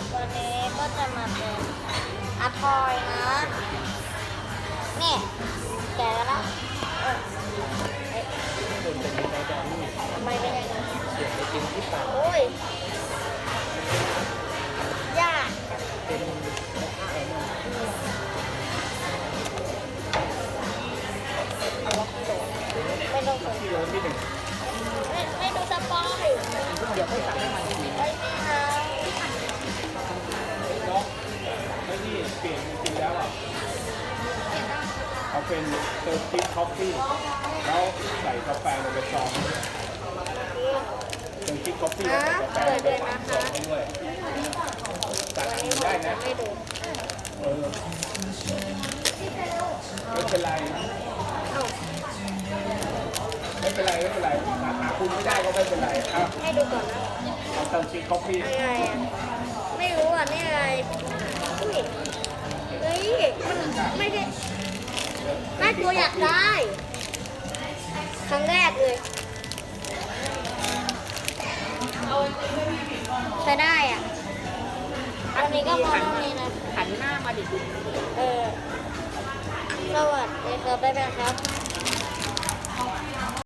ครับวันนี้ก็จะมาเป็นอะทอยนะนี่แกะแล้วนะเออเอ๊ะคนเป็นยังไงแดนนี่ทำไมเป็นอย่างนี้เสียงไปกินที่ปากโอ้ยยากเป็นข้าวมันไม่ต้องสนที่โรงที่หนึ่งไม่ไม่ดูสปอย เขาเป็นเติร์ติคอฟฟี่แล้วใส่กาแฟลงไปซองเติร์ติคอฟฟี่แล้วใส่กาแฟลงไปสามซองให้ด้วยสั่งวันกินี้นผได้มจะนะไม่ดูเออไม่เป็นไรเอ้าไม่เป็นไรไม่เป็นไรหาหาคุณไม่ได้ก็ไม่เป็นไรเอาให้ดูก่อนนะเอาเติร์ติคอฟฟี่อะไรอะไม่รู้อะ แม่ตัวอยากได้ ครั้งแรกเลยใช้ได้อะ อันนี้ก็พอเท่านี้นะ หันหน้ามาดิ เออ สวัสดีครับบ๊ายบายครับ